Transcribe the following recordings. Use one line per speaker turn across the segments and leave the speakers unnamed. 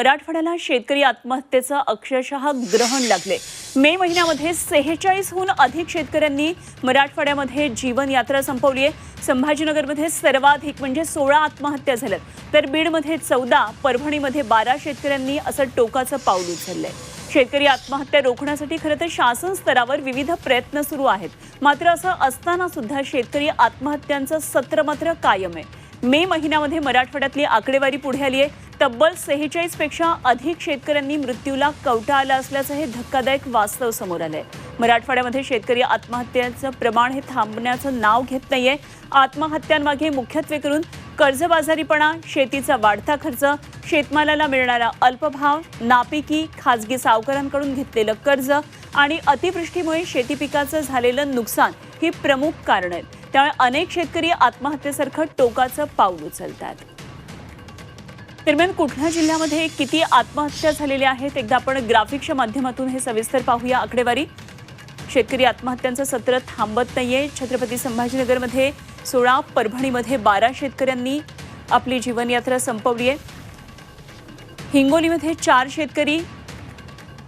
मराठवाड्याला शेतकरी आत्महत्येचं अक्षरशः ग्रहण लागले. मे महिन्यामध्ये सेहेचाळीसहून अधिक शेतकऱ्यांनी मराठवाड्यामध्ये जीवनयात्रा संपवली आहे. संभाजीनगरमध्ये सर्वाधिक म्हणजे सोळा आत्महत्या झाल्यात. तर बीडमध्ये चौदा परभणीमध्ये बारा शेतकऱ्यांनी असं टोकाचं पाऊल उचललंय. शेतकरी आत्महत्या रोखण्यासाठी खरं तर शासन स्तरावर विविध प्रयत्न सुरू आहेत. मात्र असं असताना सुद्धा शेतकरी आत्महत्यांचं सत्र मात्र कायम आहे. मे महिन्यामध्ये मराठवाड्यातली आकडेवारी पुढे आली आहे. तब्बल सेहेचाळीसपेक्षा अधिक शेतकऱ्यांनी मृत्यूला कवटा आला असल्याचं हे धक्कादायक वास्तव समोर आलं आहे मराठवाड्यामध्ये शेतकरी आत्महत्यांचं प्रमाण हे थांबण्याचं नाव घेत नाहीये. आत्महत्यांमागे मुख्यत्वे करून कर्जबाजारीपणा शेतीचा वाढता खर्च शेतमालाला मिळणारा अल्पभाव नापिकी खाजगी सावकारांकडून घेतलेलं कर्ज आणि अतिवृष्टीमुळे शेती पिकाचं झालेलं नुकसान ही प्रमुख कारण आहेत. त्यामुळे अनेक शेतकरी आत्महत्येसारखं टोकाचं पाऊल उचलतात. दरम्यान कुठल्या जिल्ह्यामध्ये किती आत्महत्या झालेल्या आहेत? एकदा आपण ग्राफिकच्या माध्यमातून हे सविस्तर पाहूया. आकडेवारी. शेतकरी आत्महत्यांचं सत्र थांबत नाहीये. छत्रपती संभाजीनगरमध्ये सोळा परभणीमध्ये बारा शेतकऱ्यांनी आपली जीवनयात्रा संपवली आहे हिंगोलीमध्ये चार शेतकरी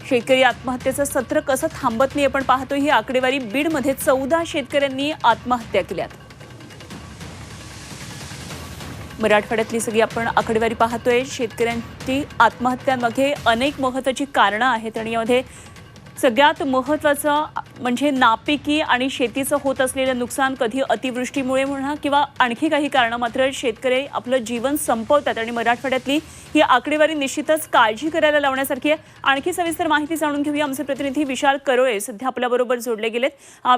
शेतकरी आत्महत्येचं सत्र कसं थांबत नाही आपण पाहतो ही आकडेवारी बीडमध्ये चौदा शेतकऱ्यांनी आत्महत्या केल्यात. मराठवाड्यातली सगळी आपण आकडेवारी पाहतोय शेतकऱ्यांची आत्महत्यांमध्ये अनेक महत्वाची कारणं आहेत आणि यामध्ये सगळ्यात महत्त्वाचं म्हणजे नापिकी आणि शेतीचं होत असलेलं नुकसान कधी अतिवृष्टीमुळे म्हणा किंवा आणखी काही कारणं मात्र शेतकरी आपलं जीवन संपवतात आणि मराठवाड्यातली ही आकडेवारी निश्चितच काळजी करायला लावण्यासारखी आहे. आणखी सविस्तर माहिती जाणून घेऊया. आमचे प्रतिनिधी विशाल करोळे सध्या आपल्याबरोबर जोडले गेलेत.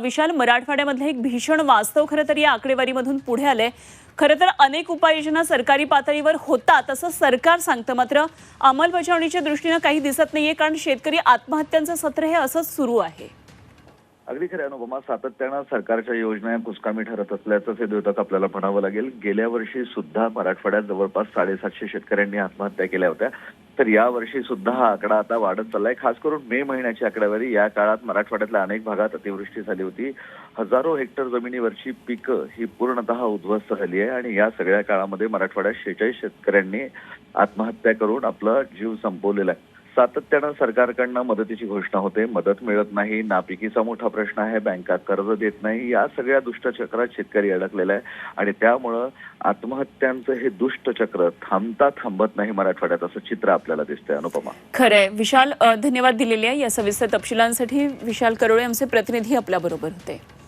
विशाल मराठवाड्यामधलं एक भीषण वास्तव खरं तर या आकडेवारीमधून पुढे आलंय. खरं तर अनेक उपाययोजना सरकारी पातळीवर होतात असं सरकार सांगतं. मात्र अंमलबजावणीच्या दृष्टीनं काही दिसत नाहीये कारण शेतकरी आत्महत्यांचं सत्र हे असंच सुरू आहे.
अगदी खरं अनुपमा सातत्यानं सरकारच्या योजना कुचकामी ठरत असल्याचं हे द्योतक आपल्याला म्हणावं लागेल. गेल्या वर्षी सुद्धा मराठवाड्यात जवळपास साडेसातशे शेतकऱ्यांनी आत्महत्या केल्या होत्या. तर या वर्षी सुद्धा हा आकडा आता वाढत चाललाय. खास करून मे महिन्याची आकडेवारी या काळात मराठवाड्यातल्या अनेक भागात अतिवृष्टी झाली होती. हजारो हेक्टर जमिनीवरची पिकं ही पूर्णतः उद्ध्वस्त झाली आहे आणि या सगळ्या काळामध्ये मराठवाड्यात शेचाळीस शेतकऱ्यांनी आत्महत्या करून आपला जीव संपवलेला आहे. सातत्यानं सरकारकडनं मदतीची घोषणा होते. मदत मिळत नाही. नापिकीचा मोठा प्रश्न आहे. बँका कर्ज देत नाही. या सगळ्या दुष्टचक्रात शेतकरी अडकलेला आहे. आणि त्यामुळं आत्महत्यांचं हे दुष्टचक्र थांबता थांबत नाही मराठवाड्यात असं चित्र आपल्याला दिसतंय. अनुपमा.
खरंय. विशाल धन्यवाद दिलेले आहे. या सविस्तर तपशिलांसाठी विशाल करोळे आमचे प्रतिनिधी आपल्याबरोबर होते.